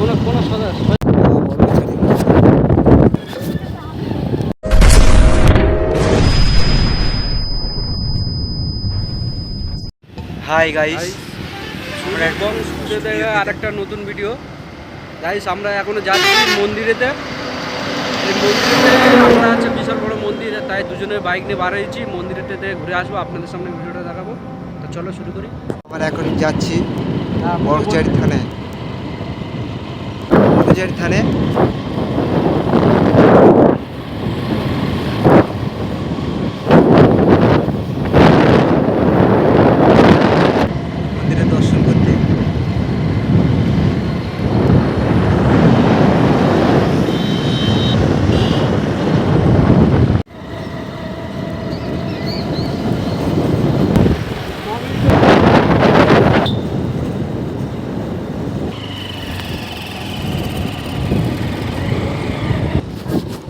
কোনো কোনো সদা হাই গাইস আর একটা নতুন ভিডিও গাইস আমরা এখনও যাচ্ছি মন্দিরেতে। এই মন্দিরেতে আমরা আছে বিশাল বড় মন্দির তাই দুজনে বাইক নিয়ে বার হয়েছি। মন্দিরেতে ঘুরে আসব আপনাদের সামনে ভিডিওটা দেখাবো। তো চলো শুরু করি। আমরা এখন যাচ্ছি বড়চারি থানায়। বড়চারি থানে মন্দিরে দর্শন করতে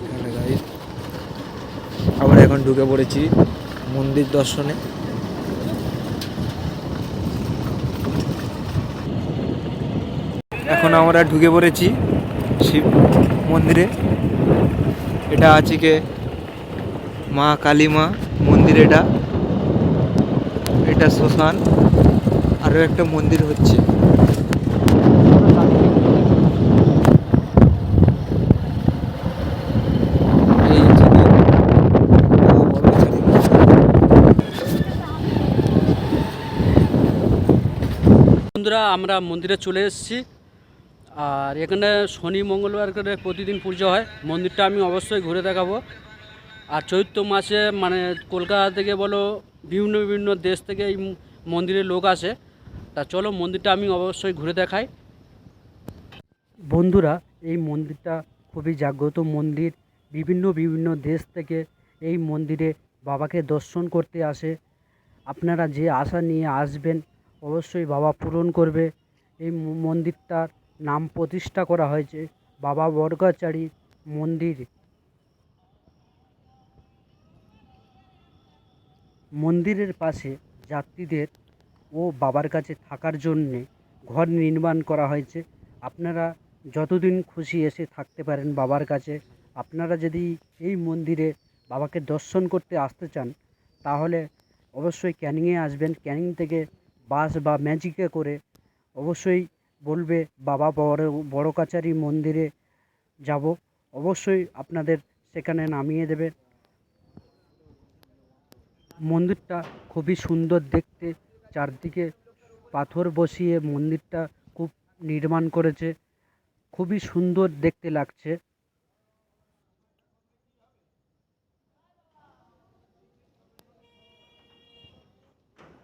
এখানে guys, আমরা এখন ঢুকে পড়েছি মন্দির দর্শনে। এখন আমরা ঢুকে পড়েছি শিব মন্দিরে। এটা আছে কে? মা কালী মা মন্দির এটা। এটা শ্মশান। আরও একটা মন্দির হচ্ছে এই হচ্ছে কি, আহ, বড়বাজারে। বন্ধুরা, আমরা মন্দিরে চলে এসেছি। আর এখানে শনি, মঙ্গলবার করে প্রতিদিন পুজো হয়। মন্দিরটা আমি অবশ্যই ঘুরে দেখাবো। আর চৈত্র মাসে মানে কলকাতা থেকে বলো, বিভিন্ন বিভিন্ন দেশ থেকে এই মন্দিরে লোক আসে। তা চলো মন্দিরটা আমি অবশ্যই ঘুরে দেখাই। বন্ধুরা, এই মন্দিরটা খুবই জাগ্রত মন্দির। বিভিন্ন বিভিন্ন দেশ থেকে এই মন্দিরে বাবাকে দর্শন করতে আসে। আপনারা যে আশা নিয়ে আসবেন অবশ্যই বাবা পূরণ করবে। এই মন্দিরটার নাম প্রতিষ্ঠা করা হয়েছে বাবা বর্গাচারী মন্দির। মন্দিরের পাশে যাত্রীদের ও বাবার কাছে থাকার জন্যে ঘর নির্মাণ করা হয়েছে। আপনারা যতদিন খুশি এসে থাকতে পারেন বাবার কাছে। আপনারা যদি এই মন্দিরে বাবাকে দর্শন করতে আসতে চান, তাহলে অবশ্যই ক্যানিংয়ে আসবেন। ক্যানিং থেকে বাস বা ম্যাজিকে করে অবশ্যই বলবে বাবা বড় বড় কাচারি মন্দিরে যাব। অবশ্যই আপনাদের সেখানে নামিয়ে দেবে। মন্দিরটা খুবই সুন্দর দেখতে। চারদিকে পাথর বসিয়ে মন্দিরটা খুব নির্মাণ করেছে। খুবই সুন্দর দেখতে লাগছে।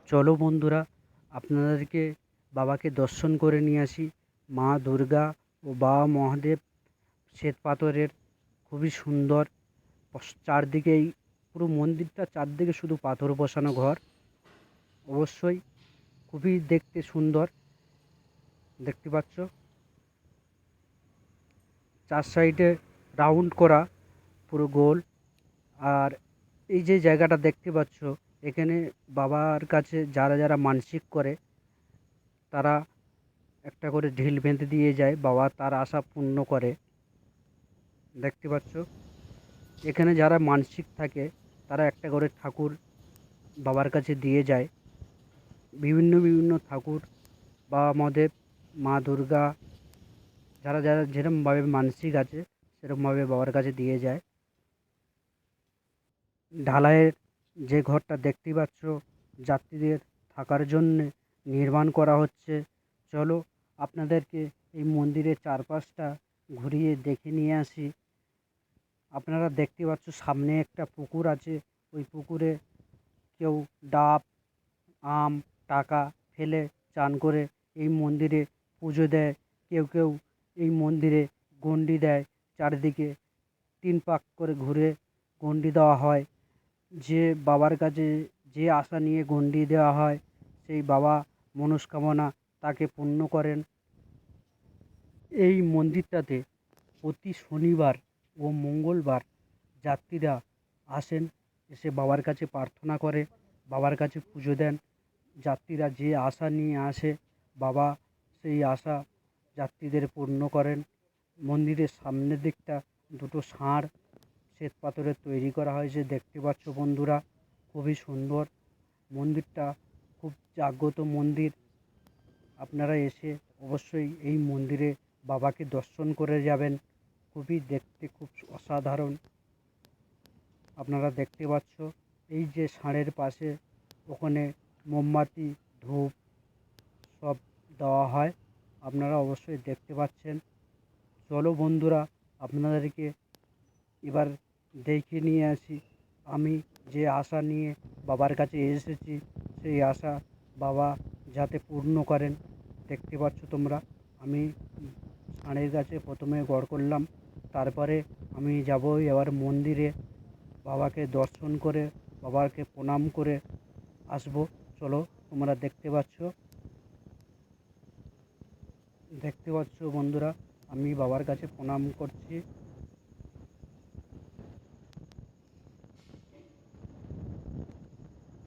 চলো বন্ধুরা আপনাদেরকে বাবাকে দর্শন করে নিয়ে আসি। মা দুর্গা ও বাবা মহাদেব শ্বেত পাথরের খুবই সুন্দর চারদিকেই পুরো মন্দিরটা চারদিকে শুধু পাথর বসানো ঘর। অবশ্যই খুবই দেখতে সুন্দর। দেখতে পাচ্ছ? চার সাইডে রাউন্ড করা পুরো গোল। আর এই যে জায়গাটা দেখতে পাচ্ছ এখানে বাবার কাছে যারা যারা মানসিক করে, তারা একটা করে ঢিল বেঁধে দিয়ে যায়, বাবা তার আশা পূর্ণ করে। দেখতে পাচ্ছ? এখানে যারা মানসিক থাকে, তারা একটা করে ঠাকুর বাবার কাছে দিয়ে যায়। বিভিন্ন বিভিন্ন ঠাকুর, বাবা মহাদেব, মা দুর্গা, যারা যারা যেরকমভাবে মানসিক আছে সেরকমভাবে বাবার কাছে দিয়ে যায়। ঢালাইয়ের যে ঘরটা দেখতে পাচ্ছ, যাত্রীদের থাকার জন্যে নির্মাণ করা হচ্ছে। চলো আপনাদেরকে এই মন্দিরের চারপাশটা ঘুরিয়ে দেখে নিয়ে আসি। আপনারা দেখতে পাচ্ছ সামনে একটা পুকুর আছে। ওই পুকুরে কেউ ডাব, আম, টাকা ফেলে চান করে এই মন্দিরে পুজো দেয়। কেউ কেউ এই মন্দিরে গণ্ডি দেয়। চারিদিকে তিন পাক করে ঘুরে গণ্ডি দেওয়া হয়। যে বাবার কাছে যে আশা নিয়ে গণ্ডি দেওয়া হয়, সেই বাবা মনস্কামনা তাকে পূর্ণ করেন। এই মন্দিরটাতে প্রতি শনিবার ও মঙ্গলবার যাত্রীরা আসেন, এসে বাবার কাছে প্রার্থনা করে, বাবার কাছে পুজো দেন। যাত্রীরা যে আশা নিয়ে আসে, বাবা সেই আশা যাত্রীদের পূর্ণ করেন। মন্দিরের সামনের দিকটা দুটো ষাঁড় শ্বেত পাথরের তৈরি করা হয়েছে। দেখতে পাচ্ছ বন্ধুরা, খুবই সুন্দর মন্দিরটা, খুব জাগ্রত মন্দির। আপনারা এসে অবশ্যই এই মন্দিরে বাবাকে দর্শন করে যাবেন। খুবই দেখতে খুব অসাধারণ। আপনারা দেখতে পাচ্ছ, এই যে ষাঁড়ের পাশে ওখানে মোমবাতি, ধূপ সব দেওয়া হয়। আপনারা অবশ্যই দেখতে পাচ্ছেন। চলো বন্ধুরা, আপনাদেরকে এবার দেখে নিয়ে আসি। আমি যে আশা নিয়ে বাবার কাছে এসেছি, সেই আশা বাবা যাতে পূর্ণ করেন। দেখতে পাচ্ছ তোমরা, আমি ষাঁড়ের কাছে প্রথমে গড় করলাম, তারপরে আমি যাব এবার মন্দিরে। বাবাকে দর্শন করে, বাবাকে প্রণাম করে আসব। চলো, তোমরা দেখতে পাচ্ছ। দেখতে পাচ্ছ বন্ধুরা, আমি বাবার কাছে প্রণাম করছি।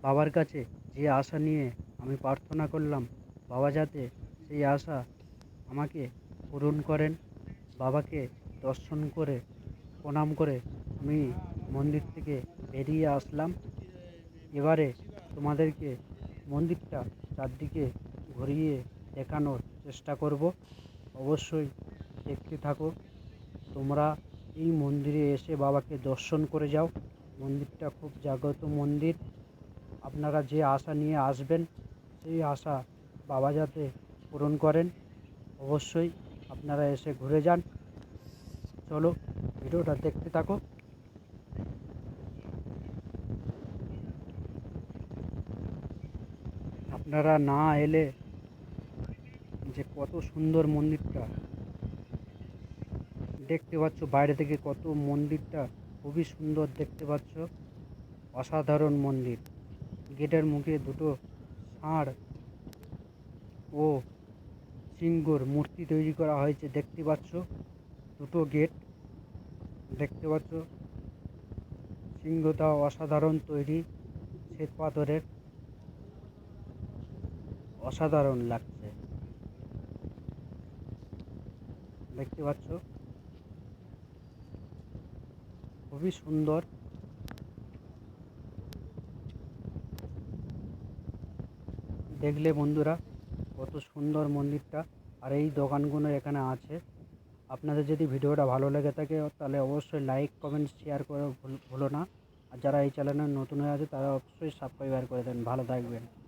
বাবার কাছে যে আশা নিয়ে আমি প্রার্থনা করলাম, বাবা যাতে সেই আশা আমাকে পূরণ করেন, বাবাকে দর্শন করে, প্রণাম করে আমি মন্দির থেকে বেরিয়ে আসলাম। এবারে তোমাদেরকে মন্দিরটা চারদিকে ঘুরিয়ে দেখানোর চেষ্টা করব। অবশ্যই দেখতে থাকো। তোমরা এই মন্দিরে এসে বাবাকে দর্শন করে যাও। মন্দিরটা খুব জাগ্রত মন্দির। আপনারা যে আশা নিয়ে আসবেন, সেই আশা বাবা যাতে পূরণ করেন, অবশ্যই আপনারা এসে ঘুরে যান। চলো, ভিডিওটা দেখতে থাকো। আপনারা না এলে যে কত সুন্দর মন্দিরটা। দেখতে পাচ্ছ, বাইরে থেকে কত মন্দিরটা। খুবই সুন্দর দেখতে পাচ্ছ। অসাধারণ মন্দির। গেটের মুখে দুটো ষাঁড় ও সিংহর মূর্তি তৈরি করা হয়েছে। দেখতে পাচ্ছ? দুটো গেট দেখতে পাচ্ছ? সিংহটা অসাধারণ তৈরি, শ্বেত পাথরের। অসাধারণ লাগছে। দেখতে পাচ্ছ? খুবই সুন্দর। দেখলে বন্ধুরা, কত সুন্দর মন্দিরটা। আর এই দোকানগুলো এখানে আছে। আপনাদের যদি ভিডিওটা ভালো লেগে থাকে, তাহলে অবশ্যই লাইক কমেন্ট শেয়ার করে ভুল- না। আর যারা এই চ্যানেলে নতুন হয়ে আছে, তারা অবশ্যই সাবস্ক্রাইবার করে দেন। ভালো থাকবেন।